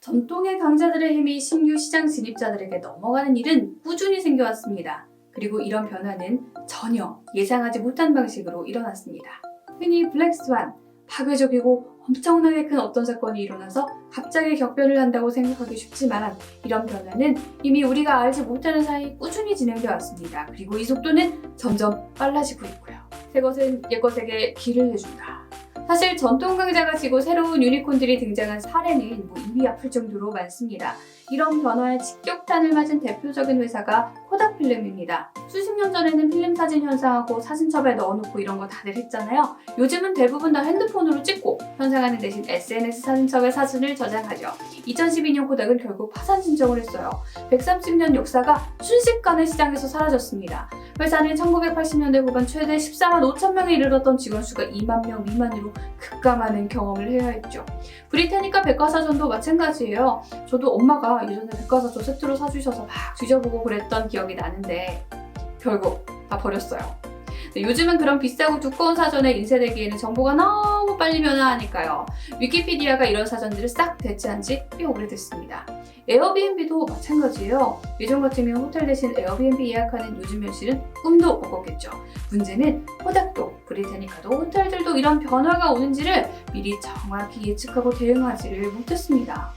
전통의 강자들의 힘이 신규 시장 진입자들에게 넘어가는 일은 꾸준히 생겨왔습니다. 그리고 이런 변화는 전혀 예상하지 못한 방식으로 일어났습니다. 흔히 블랙스완, 파괴적이고 엄청나게 큰 어떤 사건이 일어나서 갑자기 격변을 한다고 생각하기 쉽지만 이런 변화는 이미 우리가 알지 못하는 사이 꾸준히 진행되어 왔습니다. 그리고 이 속도는 점점 빨라지고 있고요. 새 것은 옛 것에게 길을 내준다. 사실 전통 강자가 지고 새로운 유니콘들이 등장한 사례는 뭐 입이 아플 정도로 많습니다. 이런 변화에 직격탄을 맞은 대표적인 회사가 코닥 필름입니다. 수십 년 전에는 필름 사진 현상하고 사진첩에 넣어놓고 이런 거 다들 했잖아요. 요즘은 대부분 다 핸드폰으로 찍고 현상하는 대신 SNS 사진첩에 사진을 저장하죠. 2012년 코닥은 결국 파산 신청을 했어요. 130년 역사가 순식간에 시장에서 사라졌습니다. 회사는 1980년대 후반 최대 14만 5천 명에 이르렀던 직원 수가 2만 명 미만으로 급감하는 경험을 해야 했죠. 브리타니카 백과사전도 마찬가지예요. 저도 엄마가 예전에 백과사전 세트로 사주셔서 막 뒤져보고 그랬던 기억이 나는데 결국 다 버렸어요. 네, 요즘은 그런 비싸고 두꺼운 사전에 인쇄되기에는 정보가 너무 빨리 변화하니까요. 위키피디아가 이런 사전들을 싹 대체한 지 꽤 오래됐습니다. 에어비앤비도 마찬가지예요. 예전 같으면 호텔 대신 에어비앤비 예약하는 요즘 현실은 꿈도 못 꿨겠죠. 문제는 코닥도 브리타니카도 호텔들도 이런 변화가 오는지를 미리 정확히 예측하고 대응하지를 못했습니다.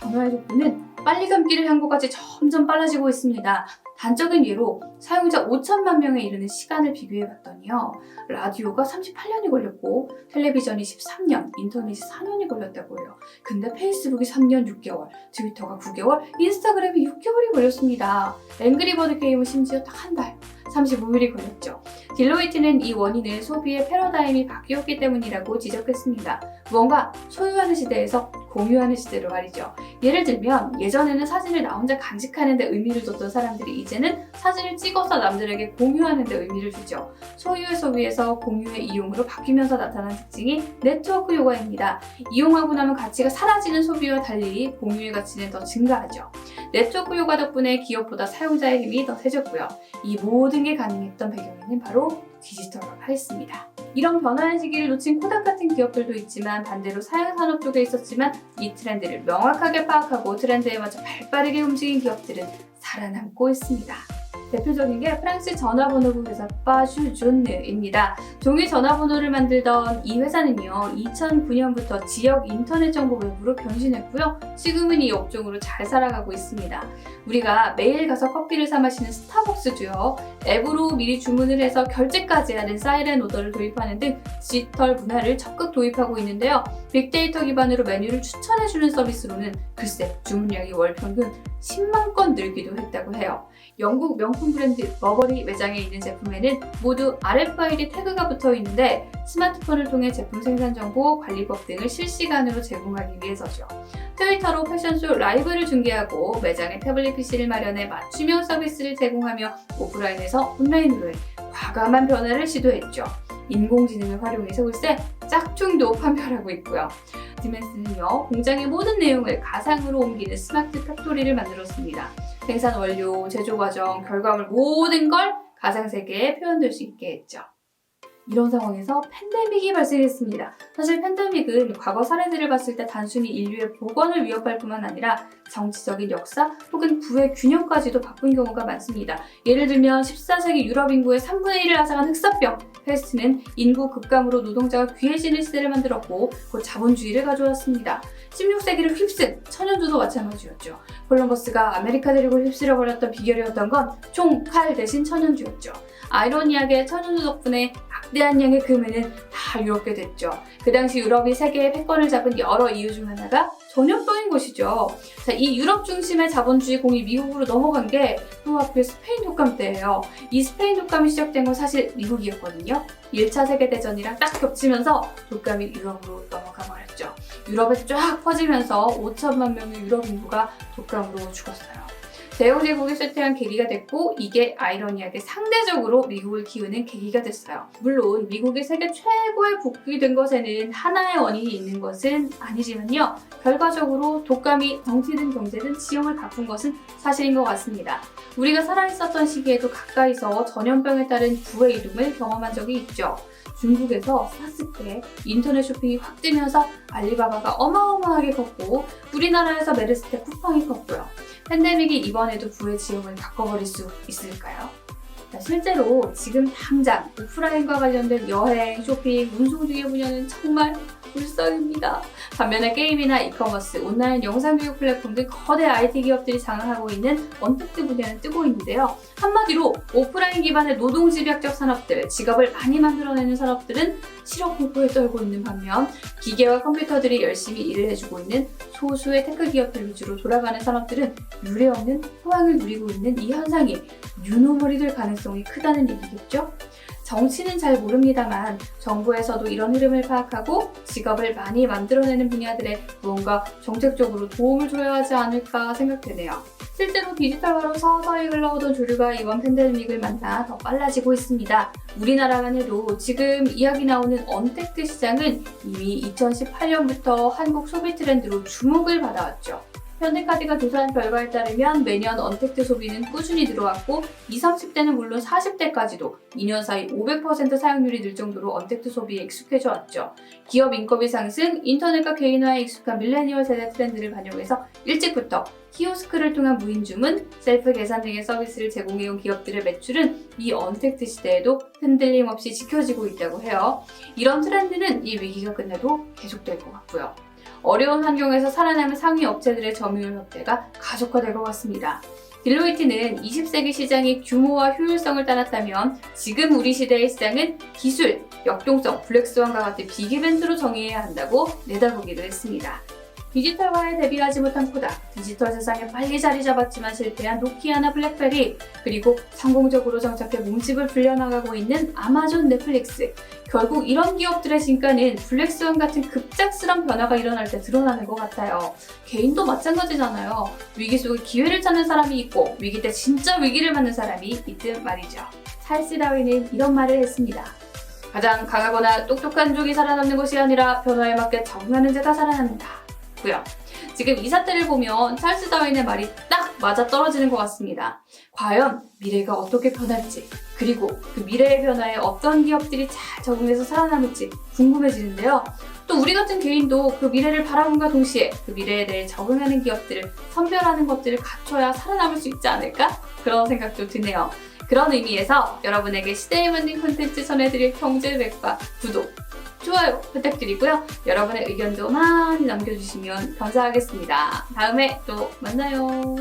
변화의 속도는 빨리 감기를 한 것까지 점점 빨라지고 있습니다. 단적인 예로 사용자 5천만 명에 이르는 시간을 비교해 봤더니요. 라디오가 38년이 걸렸고 텔레비전이 13년, 인터넷이 4년이 걸렸다고 해요. 근데 페이스북이 3년 6개월, 트위터가 9개월, 인스타그램이 6개월이 걸렸습니다. 앵그리버드 게임은 심지어 딱 한 달, 35일이 걸렸죠. 딜로이트는 이 원인을 소비의 패러다임이 바뀌었기 때문이라고 지적했습니다. 무언가 소유하는 시대에서 공유하는 시대로 말이죠. 예를 들면 예전에는 사진을 나 혼자 간직하는 데 의미를 뒀던 사람들이 이제는 사진을 찍어서 남들에게 공유하는 데 의미를 두죠. 소유의 소비에서 공유의 이용으로 바뀌면서 나타난 특징이 네트워크 요가입니다. 이용하고 나면 가치가 사라지는 소비와 달리 공유의 가치는 더 증가하죠. 네트워크 요가 덕분에 기업보다 사용자의 힘이 더 세졌고요. 이 모든 게 가능했던 배경에는 바로 디지털화가 있습니다. 이런 변화의 시기를 놓친 코닥 같은 기업들도 있지만 반대로 사양산업 쪽에 있었지만 이 트렌드를 명확하게 파악하고 트렌드에 맞춰 발빠르게 움직인 기업들은 살아남고 있습니다. 대표적인 게 프랑스 전화번호국 회사 빠슈존느입니다. 종이 전화번호를 만들던 이 회사는요, 2009년부터 지역 인터넷 정보 웹으로 변신했고요. 지금은 이 업종으로 잘 살아가고 있습니다. 우리가 매일 가서 커피를 사 마시는 스타벅스도요, 앱으로 미리 주문을 해서 결제까지 하는 사이렌 오더를 도입하는 등 디지털 문화를 적극 도입하고 있는데요. 빅데이터 기반으로 메뉴를 추천해주는 서비스로는 글쎄 주문량이 월 평균 10만 건 늘기도 했다고 해요. 영국 명품 브랜드 버버리 매장에 있는 제품에는 모두 RFID 태그가 붙어 있는데 스마트폰을 통해 제품 생산 정보, 관리법 등을 실시간으로 제공하기 위해서죠. 트위터로 패션쇼 라이브를 중계하고 매장에 태블릿 PC를 마련해 맞춤형 서비스를 제공하며 오프라인에서 온라인으로의 과감한 변화를 시도했죠. 인공지능을 활용해서 글쎄 짝퉁도 판별하고 있고요. 디멘스는요 공장의 모든 내용을 가상으로 옮기는 스마트 팩토리를 만들었습니다. 생산 완료, 제조 과정, 결과물 모든 걸 가상 세계에 표현될 수 있게 했죠. 이런 상황에서 팬데믹이 발생했습니다. 사실 팬데믹은 과거 사례들을 봤을 때 단순히 인류의 복원을 위협할 뿐만 아니라 정치적인 역사 혹은 부의 균형까지도 바꾼 경우가 많습니다. 예를 들면 14세기 유럽 인구의 3분의 1을 앗아간 흑사병, 패스트는 인구 급감으로 노동자가 귀해지는 시대를 만들었고 곧 자본주의를 가져왔습니다. 16세기를 휩쓴 천연두도 마찬가지였죠. 콜럼버스가 아메리카 대륙을 휩쓸어 버렸던 비결이었던 건 총 칼 대신 천연두였죠. 아이러니하게 천연두 덕분에 막대한 양의 금에는 다 유럽게 됐죠. 그 당시 유럽이 세계의 패권을 잡은 여러 이유 중 하나가 전염병인 것이죠. 자, 이 유럽 중심의 자본주의 공이 미국으로 넘어간 게 또 하필 스페인 독감 때예요. 이 스페인 독감이 시작된 건 사실 미국이었거든요. 1차 세계대전이랑 딱 겹치면서 독감이 유럽으로 넘어가 버렸죠. 유럽에서 쫙 퍼지면서 5천만 명의 유럽 인구가 독감으로 죽었어요. 대영 제국이 쇠퇴한 계기가 됐고 이게 아이러니하게 상대적으로 미국을 키우는 계기가 됐어요. 물론 미국이 세계 최고의 국기 된 것에는 하나의 원인이 있는 것은 아니지만요. 결과적으로 독감이 정치든 경제든 지형을 바꾼 것은 사실인 것 같습니다. 우리가 살아있었던 시기에도 가까이서 전염병에 따른 부의 이동을 경험한 적이 있죠. 중국에서 사스 때 인터넷 쇼핑이 확 뜨면서 알리바바가 어마어마하게 컸고 우리나라에서 메르스 때 쿠팡이 컸고요. 팬데믹이 이번에도 부의 지옥을 바꿔버릴 수 있을까요? 자, 실제로 지금 당장 오프라인과 관련된 여행, 쇼핑, 운송 등의 분야는 정말 불쌍입니다. 반면에 게임이나 이커머스, 온라인 영상 교육 플랫폼 등 거대 IT 기업들이 장악하고 있는 언택트 분야는 뜨고 있는데요. 한마디로 오프라인 기반의 노동 집약적 산업들, 직업을 많이 만들어내는 산업들은 실업 공포에 떨고 있는 반면 기계와 컴퓨터들이 열심히 일을 해주고 있는 소수의 테크 기업들 위주로 돌아가는 산업들은 유례 없는 호황을 누리고 있는 이 현상이 유노멀이 될 가능성이 크다는 얘기겠죠? 정치는 잘 모릅니다만 정부에서도 이런 흐름을 파악하고 직업을 많이 만들어내는 분야들에 무언가 정책적으로 도움을 줘야 하지 않을까 생각되네요. 실제로 디지털화로 서서히 흘러오던 조류가 이번 팬데믹을 만나 더 빨라지고 있습니다. 우리나라만 해도 지금 이야기 나오는 언택트 시장은 이미 2018년부터 한국 소비 트렌드로 주목을 받아왔죠. 현대카드가 조사한 결과에 따르면 매년 언택트 소비는 꾸준히 늘어왔고 20, 30대는 물론 40대까지도 2년 사이 500% 사용률이 늘 정도로 언택트 소비에 익숙해져 왔죠. 기업 인건비 상승, 인터넷과 개인화에 익숙한 밀레니얼 세대 트렌드를 반영해서 일찍부터 키오스크를 통한 무인 주문, 셀프 계산 등의 서비스를 제공해온 기업들의 매출은 이 언택트 시대에도 흔들림 없이 지켜지고 있다고 해요. 이런 트렌드는 이 위기가 끝나도 계속될 것 같고요. 어려운 환경에서 살아남은 상위 업체들의 점유율 확대가 가속화될 것 같습니다. 딜로이트는 20세기 시장이 규모와 효율성을 따랐다면 지금 우리 시대의 시장은 기술, 역동성, 블랙스완과 같은 빅이벤트로 정의해야 한다고 내다보기도 했습니다. 디지털화에 대비하지 못한 코닥, 디지털 세상에 빨리 자리 잡았지만 실패한 노키아나 블랙베리, 그리고 성공적으로 정착해 몸집을 불려나가고 있는 아마존 넷플릭스. 결국 이런 기업들의 진가는 블랙스완 같은 급작스런 변화가 일어날 때 드러나는 것 같아요. 개인도 마찬가지잖아요. 위기 속에 기회를 찾는 사람이 있고 위기 때 진짜 위기를 맞는 사람이 있듯 말이죠. 찰스 다윈은 이런 말을 했습니다. 가장 강하거나 똑똑한 쪽이 살아남는 것이 아니라 변화에 맞게 적응하는 자가 살아남는다. 고요. 지금 이 사태를 보면 찰스 다윈의 말이 딱 맞아 떨어지는 것 같습니다. 과연 미래가 어떻게 변할지, 그리고 그 미래의 변화에 어떤 기업들이 잘 적응해서 살아남을지 궁금해지는데요. 또 우리 같은 개인도 그 미래를 바라본과 동시에 그 미래에 대해 적응하는 기업들을 선별하는 것들을 갖춰야 살아남을 수 있지 않을까? 그런 생각도 드네요. 그런 의미에서 여러분에게 시대에 맞는 콘텐츠 전해드릴 경제백과 구독, 좋아요 부탁드리고요. 여러분의 의견도 많이 남겨주시면 감사하겠습니다. 다음에 또 만나요.